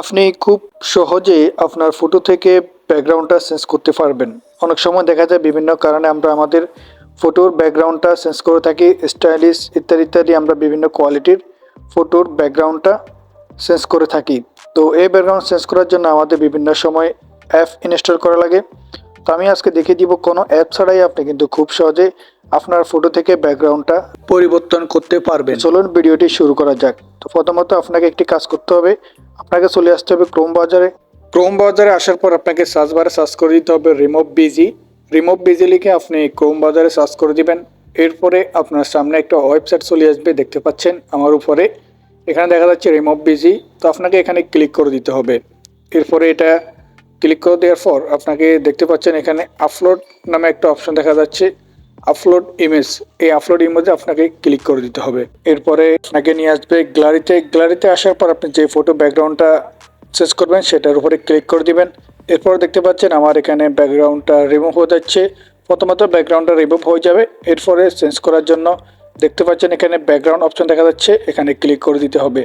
আপনি খুব সহজে আপনার ফটো থেকে ব্যাকগ্রাউন্ডটা চেঞ্জ করতে পারবেন। অনেক সময় দেখা যায় বিভিন্ন কারণে আমরা আমাদের ফটোর ব্যাকগ্রাউন্ডটা চেঞ্জ করে থাকি স্টাইলিশ ইত্যাদি ইত্যাদি আমরা বিভিন্ন কোয়ালিটির ফটোর ব্যাকগ্রাউন্ডটা চেঞ্জ করে থাকি। তো এই ব্যাকগ্রাউন্ড চেঞ্জ করার জন্য আমাদের বিভিন্ন সময় অ্যাপ ইনস্টল করা লাগে। তো আমি আজকে দেখিয়ে দিব কোনো অ্যাপ ছাড়াই আপনি কিন্তু খুব সহজে আপনার ফটো থেকে ব্যাকগ্রাউন্ডটা পরিবর্তন করতে পারবেন। চলুন ভিডিওটি শুরু করা যাক। তো প্রথমত আপনাকে একটি কাজ করতে হবে। আপনাকে চলে আসতে হবে ক্রোম বাজারে ক্রোম বাজারে আসার পর আপনাকে সার্চ বারে সার্চ করে দিতে হবে রিমোভ বিজি রিমোভ বিজি লিখে আপনি ক্রোম বাজারে সার্চ করে দিবেন। এরপরে আপনার সামনে একটা ওয়েবসাইট চলে আসবে, দেখতে পাচ্ছেন আমার উপরে। এখানে দেখা যাচ্ছে রিমোভ বিজি তো আপনাকে এখানে ক্লিক করে দিতে হবে। এরপরে এটা ক্লিক করে দেওয়ার পর আপনাকে দেখতে পাচ্ছেন এখানে আপলোড নামে একটা অপশন দেখা যাচ্ছে। আপলোড ইমেজ এই আপলোড ইমেজে আপনাকে ক্লিক করে দিতে হবে। এরপরে আপনাকে নিয়ে আসবে গ্যালারিতে গ্যালারিতে আসার পর আপনি যে ফটো ব্যাকগ্রাউন্ডটা চেঞ্জ করবেন, সেটার উপরে ক্লিক করে দিবেন। এরপর দেখতে পাচ্ছেন আমার এখানে ব্যাকগ্রাউন্ডটা রিমুভ হয়ে যাচ্ছে। প্রথমত ব্যাকগ্রাউন্ডটা রিমুভ হয়ে যাবে। এরপরে চেঞ্জ করার জন্য দেখতে পাচ্ছেন এখানে ব্যাকগ্রাউন্ড অপশন দেখা যাচ্ছে। এখানে ক্লিক করে দিতে হবে।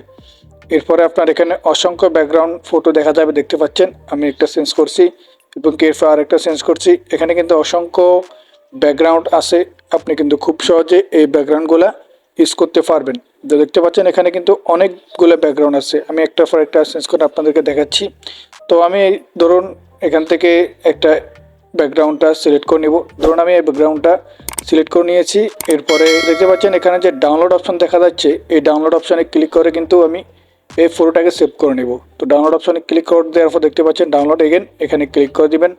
এরপরে আপনার এখানে অসংখ্য ব্যাকগ্রাউন্ড ফটো দেখা যাবে, দেখতে পাচ্ছেন। আমি একটা চেঞ্জ করছি এবং এরপর আরেকটা চেঞ্জ করছি। এখানে কিন্তু অসংখ্য ব্যাকগ্রাউন্ড আছে। আপনি কিন্তু খুব সহজে এই ব্যাকগ্রাউন্ডগুলো ইউজ করতে পারবেন। তো দেখতে পাচ্ছেন, এখানে কিন্তু অনেকগুলো ব্যাকগ্রাউন্ড আছে। আমি একটা পর একটা চেঞ্জ করে আপনাদেরকে দেখাচ্ছি। তো আমি ধরুন এখান থেকে একটা ব্যাকগ্রাউন্ডটা সিলেক্ট করে নিব। ধরুন আমি এই ব্যাকগ্রাউন্ডটা সিলেক্ট করে নিয়েছি। এরপরে দেখতে পাচ্ছেন, এখানে যে ডাউনলোড অপশন দেখা যাচ্ছে, এই ডাউনলোড অপশানে ক্লিক করে কিন্তু আমি এই ফটোটাকে সেভ করে নেব। তো ডাউনলোড অপশনে ক্লিক করে দেওয়ার পর দেখতে পাচ্ছেন ডাউনলোড এগেন এখানে ক্লিক করে দিবেন।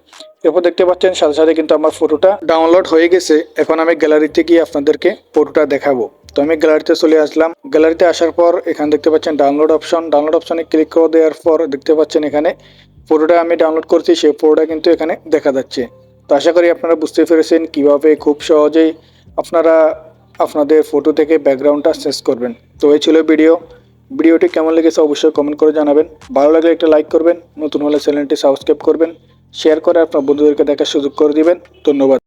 এরপর দেখতে পাচ্ছেন সাথে সাথে কিন্তু আমার ফটোটা ডাউনলোড হয়ে গেছে। এখন আমি গ্যালারিতে গিয়ে আপনাদেরকে ফটোটা দেখাবো। তো আমি গ্যালারিতে চলে আসলাম। গ্যালারিতে আসার পর এখানে দেখতে পাচ্ছেন ডাউনলোড অপশন ডাউনলোড অপশনে ক্লিক করে দেওয়ার পর দেখতে পাচ্ছেন এখানে ফটোটা আমি ডাউনলোড করছি। সেই ফটোটা কিন্তু এখানে দেখা যাচ্ছে। তো আশা করি আপনারা বুঝতে পেরেছেন কীভাবে খুব সহজেই আপনারা আপনাদের ফটো থেকে ব্যাকগ্রাউন্ডটা চেঞ্জ করবেন। তো এই ছিল ভিডিও ভিডিওটি কেমন লেগেছে অবশ্যই কমেন্ট করে জানাবেন। ভালো লাগলে একটা লাইক করবেন, নতুন হলে চ্যানেলটি সাবস্ক্রাইব করবেন শেয়ার করে আপনার বন্ধুদেরকে দেখার সুযোগ করে দিবেন। ধন্যবাদ।